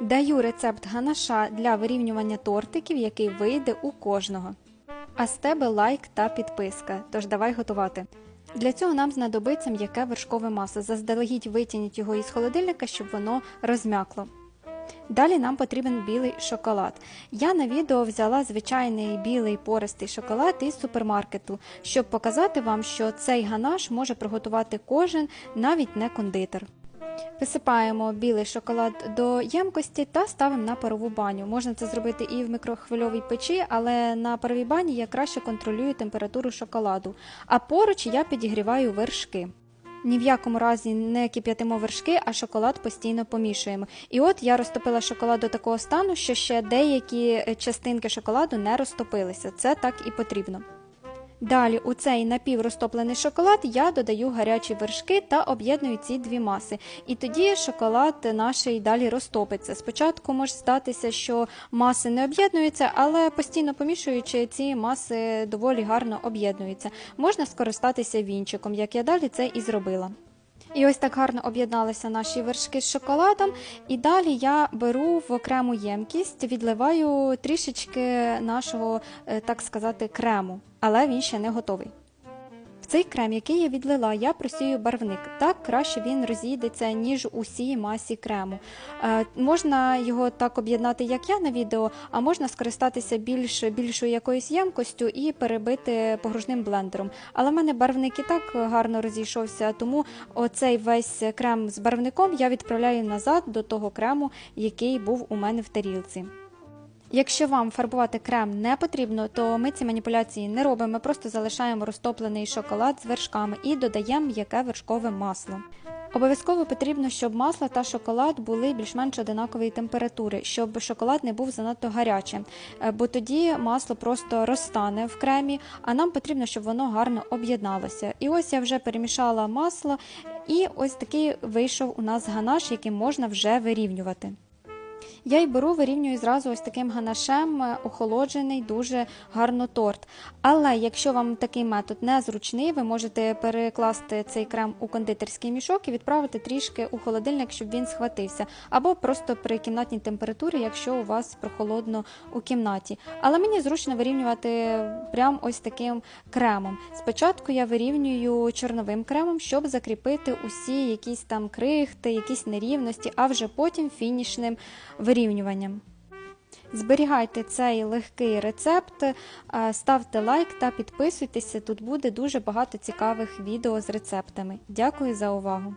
Даю рецепт ганаша для вирівнювання тортиків, який вийде у кожного. А з тебе лайк та підписка. Тож давай готувати. Для цього нам знадобиться м'яке вершкове масло. Заздалегідь витягніть його із холодильника, щоб воно розм'якло. Далі нам потрібен білий шоколад. Я на відео взяла звичайний білий пористий шоколад із супермаркету, щоб показати вам, що цей ганаш може приготувати кожен, навіть не кондитер. Висипаємо білий шоколад до ємкості та ставимо на парову баню. Можна це зробити і в мікрохвильовій печі, але на паровій бані я краще контролюю температуру шоколаду. А поруч я підігріваю вершки. Ні в якому разі не кип'ятимо вершки, а шоколад постійно помішуємо. І от я розтопила шоколад до такого стану, що ще деякі частинки шоколаду не розтопилися. Це так і потрібно. Далі у цей напіврозтоплений шоколад я додаю гарячі вершки та об'єдную ці дві маси. І тоді шоколад наш далі розтопиться. Спочатку може здатися, що маси не об'єднуються, але постійно помішуючи, ці маси доволі гарно об'єднуються. Можна скористатися вінчиком, як я далі це і зробила. І ось так гарно об'єдналися наші вершки з шоколадом. І далі я беру в окрему ємкість, відливаю трішечки нашого, е, так сказати, крему, але він ще не готовий. В цей крем, який я відлила, я просію барвник. Так краще він розійдеться, ніж усій масі крему. Е, можна його так об'єднати, як я на відео, а можна скористатися більш, більшою якоюсь ємкостю і перебити погружним блендером. Але в мене барвник і так гарно розійшовся, тому оцей весь крем з барвником я відправляю назад до того крему, який був у мене в тарілці. Якщо вам фарбувати крем не потрібно, то ми ці маніпуляції не робимо, ми просто залишаємо розтоплений шоколад з вершками і додаємо м'яке вершкове масло. Обов'язково потрібно, щоб масло та шоколад були більш-менш одинакової температури, щоб шоколад не був занадто гарячим, е, бо тоді масло просто розтане в кремі, а нам потрібно, щоб воно гарно об'єдналося. І ось я вже перемішала масло, і ось такий вийшов у нас ганаш, який можна вже вирівнювати. Я й беру, вирівнюю зразу ось таким ганашем, е, охолоджений, дуже гарно торт. Але якщо вам такий метод не зручний, ви можете перекласти цей крем у кондитерський мішок і відправити трішки у холодильник, щоб він схватився, або просто при кімнатній температурі, якщо у вас прохолодно у кімнаті. Але мені зручно вирівнювати прям ось таким кремом. Спочатку я вирівнюю чорновим кремом, щоб закріпити усі якісь там крихти, якісь нерівності, а вже потім фінішним вирівнюванням. Зберігайте цей легкий рецепт, е, ставте лайк та підписуйтеся. Тут буде дуже багато цікавих відео з рецептами. Дякую за увагу!